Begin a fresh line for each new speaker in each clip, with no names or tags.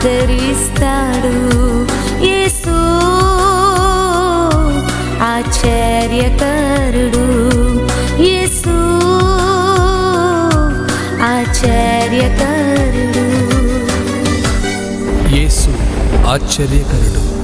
ఆదరిస్తాడు యేసు. ఆశ్చర్యకరుడు యేసు. ఆశ్చర్యకరుడు.
యేసు ఆశ్చర్యకరుడు.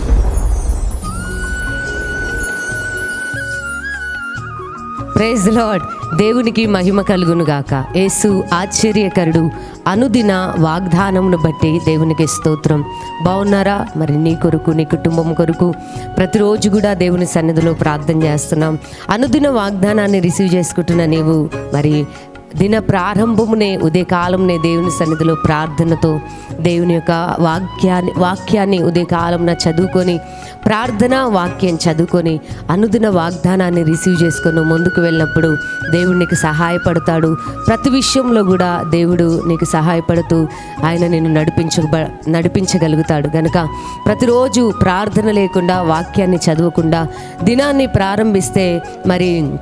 ప్రైజ్ లాడ్ దేవునికి మహిమ కలుగును గాక యేసు ఆశ్చర్యకరుడు. అనుదిన వాగ్దానమును బట్టి దేవునికి స్తోత్రం. బాగున్నారా మరి నీ కొరకు నీ కుటుంబం కొరకు ప్రతిరోజు కూడా దేవుని సన్నిధిలో ప్రార్థన చేస్తున్నాం. అనుదిన వాగ్దానాన్ని రిసీవ్ చేసుకుంటున్న నీవు మరి దిన ప్రారంభమునే ఉదయకాలంనే దేవుని సన్నిధిలో ప్రార్థనతో దేవుని యొక్క వాక్యాన్ని వాక్యాన్ని ఉదయకాలంన చదువుకొని ప్రార్థన వాక్యం చదువుకొని అనుదిన వాగ్దానాన్ని రిసీవ్ చేసుకొని ముందుకు వెళ్ళినప్పుడు దేవుడు నీకు సహాయపడతాడు. ప్రతి విషయంలో కూడా దేవుడు నీకు సహాయపడుతూ ఆయన నేను నడిపించ నడిపించగలుగుతాడు. కనుక ప్రతిరోజు ప్రార్థన లేకుండా వాక్యాన్ని చదవకుండా దినాన్ని ప్రారంభిస్తే మరి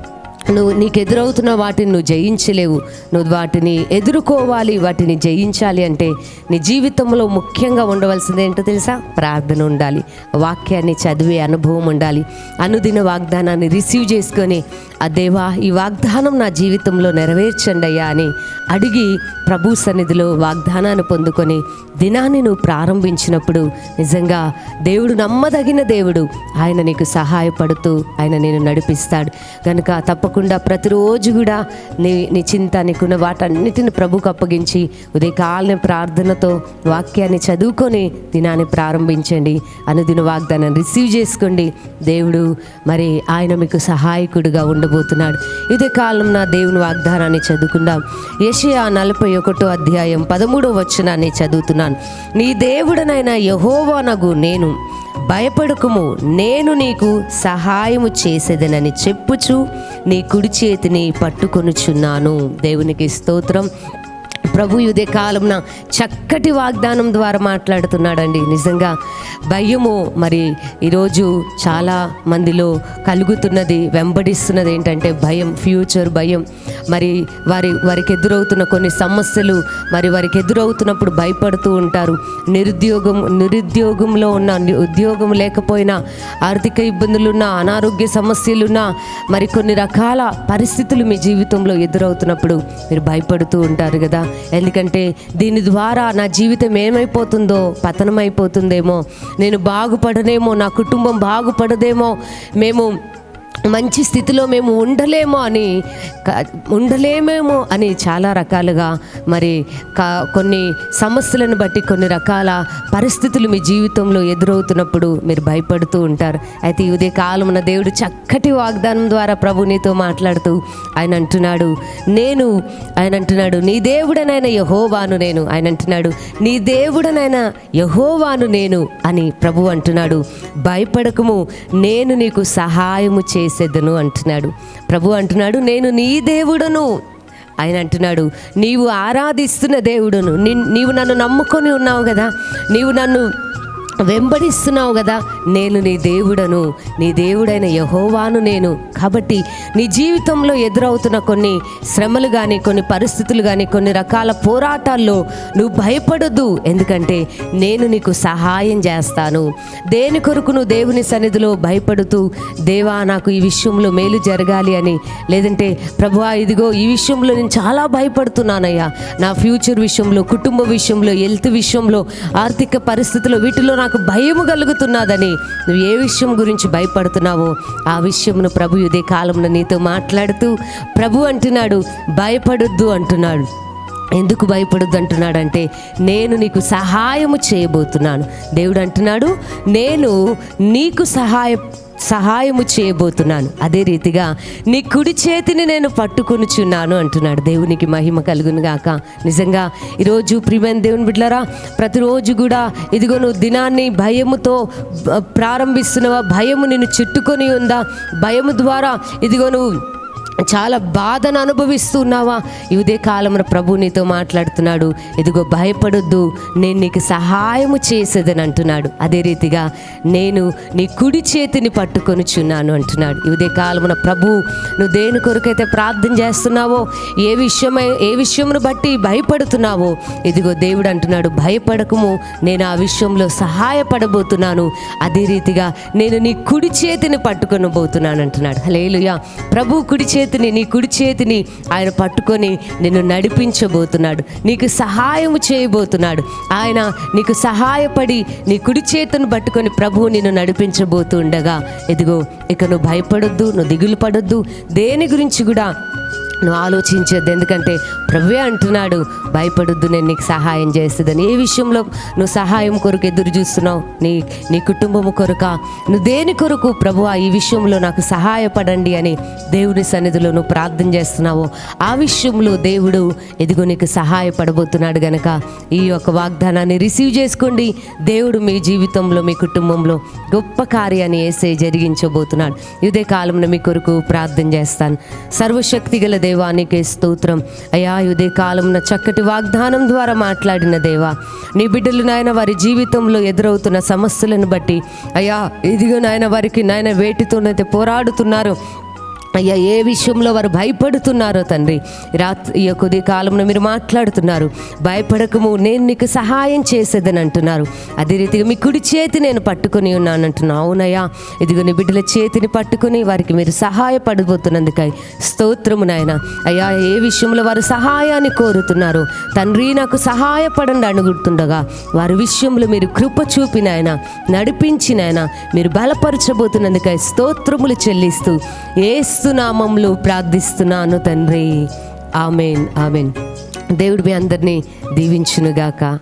నువ్వు నీకు ఎదురవుతున్న వాటిని నువ్వు జయించలేవు. నువ్వు వాటిని ఎదుర్కోవాలి వాటిని జయించాలి అంటే నీ జీవితంలో ముఖ్యంగా ఉండవలసింది ఏంటో తెలుసా? ప్రార్థన ఉండాలి వాక్యాన్ని చదివే అనుభవం ఉండాలి అనుదిన వాగ్దానాన్ని రిసీవ్ చేసుకొని ఆ దేవా ఈ వాగ్దానం నా జీవితంలో నెరవేర్చండి అయ్యా అని అడిగి ప్రభు సన్నిధిలో వాగ్దానాన్ని పొందుకొని దినాన్ని నువ్వు ప్రారంభించినప్పుడు నిజంగా దేవుడు నమ్మదగిన దేవుడు. ఆయన నీకు సహాయపడుతూ ఆయన నేను నడిపిస్తాడు. కనుక కాకుండా ప్రతిరోజు కూడా నీ నీ చింత నీకున్న వాటన్నిటిని ప్రభుకు అప్పగించి ఉదయకాలని ప్రార్థనతో వాక్యాన్ని చదువుకొని దినాన్ని ప్రారంభించండి. అనుదిన వాగ్దానాన్ని రిసీవ్ చేసుకోండి. దేవుడు మరి ఆయన మీకు సహాయకుడిగా ఉండబోతున్నాడు. ఇదే కాలం నా దేవుని వాగ్దానాన్ని చదువుకుందాం. యెషయా నలభై ఒకటో అధ్యాయం పదమూడో వచనాన్ని చదువుతున్నాను. నీ దేవుడనైన యహోవానగు నేను. భయపడకుము. నేను నీకు సహాయము చేసేదనని చెప్పుచు నీ కుడి చేతిని పట్టుకొనుచున్నాను. దేవునికి స్తోత్రం. ప్రభు ఇదే కాలంన చక్కటి వాగ్దానం ద్వారా మాట్లాడుతున్నాడండి. నిజంగా భయము మరి ఈరోజు చాలా మందిలో కలుగుతున్నది వెంబడిస్తున్నది ఏంటంటే భయం ఫ్యూచర్ భయం. మరి వారి వారికి ఎదురవుతున్న కొన్ని సమస్యలు మరి వారికి ఎదురవుతున్నప్పుడు భయపడుతూ ఉంటారు. నిరుద్యోగం నిరుద్యోగంలో ఉన్న ని- ఉద్యోగం లేకపోయినా ఆర్థిక ఇబ్బందులున్నా అనారోగ్య సమస్యలున్నా మరి కొన్ని రకాల పరిస్థితులు మీ జీవితంలో ఎదురవుతున్నప్పుడు మీరు భయపడుతూ ఉంటారు కదా. ఎందుకంటే దీని ద్వారా నా జీవితం ఏమైపోతుందో పతనమైపోతుందేమో. నేను బాగుపడనేమో నా కుటుంబం బాగుపడదేమో. మేము మంచి స్థితిలో మేము ఉండలేమో అని ఉండలేమేమో అని చాలా రకాలుగా మరి కొన్ని సమస్యలను బట్టి కొన్ని రకాల పరిస్థితులు మీ జీవితంలో ఎదురవుతున్నప్పుడు మీరు భయపడుతూ ఉంటారు. అయితే ఇదే కాలమున దేవుడు చక్కటి వాగ్దానం ద్వారా ప్రభు నీతో మాట్లాడుతూ ఆయన అంటున్నాడు నేను ఆయన అంటున్నాడు నీ దేవుడనైన యహోవాను నేను ఆయన అంటున్నాడు నీ దేవుడనైన యహోవాను నేను అని ప్రభు అంటున్నాడు భయపడకము నేను నీకు సహాయము చే చేసేదను అంటున్నాడు. ప్రభు అంటున్నాడు నేను నీ దేవుడను. ఆయన అంటున్నాడు నీవు ఆరాధిస్తున్న దేవుడును. నీవు నన్ను నమ్ముకొని ఉన్నావు కదా. నీవు నన్ను వెంబడిస్తున్నావు కదా నేను నీ దేవుడను నీ దేవుడైన యహోవాను నేను. కాబట్టి నీ జీవితంలో ఎదురవుతున్న కొన్ని శ్రమలు కానీ కొన్ని పరిస్థితులు కానీ కొన్ని రకాల పోరాటాల్లో నువ్వు భయపడద్దు. ఎందుకంటే నేను నీకు సహాయం చేస్తాను. దేని కొరకు నువ్వు దేవుని సన్నిధిలో భయపడుతూ దేవా నాకు ఈ విషయంలో మేలు జరగాలి అని లేదంటే ప్రభువా ఇదిగో ఈ విషయంలో నేను చాలా భయపడుతున్నానయ్యా. నా ఫ్యూచర్ విషయంలో కుటుంబ విషయంలో హెల్త్ విషయంలో ఆర్థిక పరిస్థితుల్లో వీటిలో నాకు భయము కలుగుతున్నదని. నువ్వు ఏ విషయం గురించి భయపడుతున్నావో ఆ విషయమును ప్రభు ఇదే కాలంలో నీతో మాట్లాడుతూ ప్రభు అంటున్నాడు భయపడొద్దు అంటున్నాడు. ఎందుకు భయపడొద్దు అంటున్నాడంటే నేను నీకు సహాయము చేయబోతున్నాను. దేవుడు అంటున్నాడు నేను నీకు సహాయ సహాయము చేయబోతున్నాను. అదే రీతిగా నీ కుడి చేతిని నేను పట్టుకొనుచున్నాను అంటున్నాడు. దేవునికి మహిమ కలుగును గాక. నిజంగా ఈరోజు ప్రియమైన దేవుని బిడ్డలారా ప్రతిరోజు కూడా ఇదిగో నువ్వు దినాన్ని భయముతో ప్రారంభిస్తున్నావా? భయము నిన్ను చుట్టుకొని ఉందా? భయము ద్వారా ఇదిగో నువ్వు చాలా బాధను అనుభవిస్తున్నావా? ఇదే కాలంలో ప్రభు నీతో మాట్లాడుతున్నాడు. ఇదిగో భయపడొద్దు. నేను నీకు సహాయము చేసేదని అంటున్నాడు. అదే రీతిగా నేను నీ కుడి చేతిని పట్టుకొనుచున్నాను అంటున్నాడు. ఇదే కాలమున ప్రభు నువ్వు దేని కొరకైతే ప్రార్థన చేస్తున్నావో ఏ విషయమై ఏ విషయమును బట్టి భయపడుతున్నావో ఇదిగో దేవుడు అంటున్నాడు భయపడకము. నేను ఆ విషయంలో సహాయపడబోతున్నాను. అదే రీతిగా నేను నీ కుడి చేతిని పట్టుకొని పోతున్నాను అంటున్నాడు. లేలుయా ప్రభు కుడి చేతి చేతిని నీ కుడి చేతిని ఆయన పట్టుకొని నిన్ను నడిపించబోతున్నాడు. నీకు సహాయము చేయబోతున్నాడు. ఆయన నీకు సహాయపడి నీ కుడి చేతిని పట్టుకొని ప్రభువు నిన్ను నడిపించబోతుండగా ఇదిగో ఇక నువ్వు భయపడొద్దు నువ్వు దిగులు పడొద్దు. దేని గురించి కూడా నువ్వు ఆలోచించద్దు ఎందుకంటే ప్రభువే అంటున్నాడు భయపడొద్దు నేను నీకు సహాయం చేస్తుందని. ఏ విషయంలో నువ్వు సహాయం కొరకు ఎదురు చూస్తున్నావు? నీ నీ కుటుంబము కొరక? నువ్వు దేని కొరకు ప్రభు ఈ విషయంలో నాకు సహాయపడండి అని దేవుని సన్నిధిలో నువ్వు ప్రార్థన చేస్తున్నావో ఆ విషయంలో దేవుడు ఎదుగు నీకు సహాయపడబోతున్నాడు గనక ఈ యొక్క వాగ్దానాన్ని రిసీవ్ చేసుకోండి. దేవుడు మీ జీవితంలో మీ కుటుంబంలో గొప్ప కార్యాన్ని వేసే జరిగించబోతున్నాడు. ఇదే కాలంలో మీ కొరకు ప్రార్థన చేస్తాను. సర్వశక్తి గల దేవానికి స్తోత్రం. అయా ఇదే కాలంలో చక్కటి వాగ్దానం ద్వారా మాట్లాడిన దేవా నీ బిడ్డలు నాయన వారి జీవితంలో ఎదురవుతున్న సమస్యలను బట్టి అయ్యా ఇదిగో నాయన వారికి నాయన వేటితోనైతే పోరాడుతున్నారు అయ్యా ఏ విషయంలో వారు భయపడుతున్నారో తండ్రి? రాత్రి ఈ యొక్క ఉదయ కాలంలో మీరు మాట్లాడుతున్నారు. భయపడకము నేను నీకు సహాయం చేసేదని అంటున్నారు. అదే రీతిగా మీ కుడి చేతి నేను పట్టుకొని ఉన్నాను అంటున్నా అవునయ్యా. ఇదిగో నీ బిడ్డల చేతిని పట్టుకుని వారికి మీరు సహాయపడబోతున్నందుకై స్తోత్రము నాయన. అయ్యా ఏ విషయంలో వారు సహాయాన్ని కోరుతున్నారు తండ్రి నాకు సహాయపడండి అడుగుతుండగా వారి విషయంలో మీరు కృప చూపినాయన నడిపించినాయన మీరు బలపరచబోతున్నందుకై స్తోత్రములు చెల్లిస్తూ ఏ ఏస్తునామంలో ప్రార్థిస్తున్నాను తండ్రి. Amen amen. దేవుడు మీ అందరినీ దీవించునుగాక.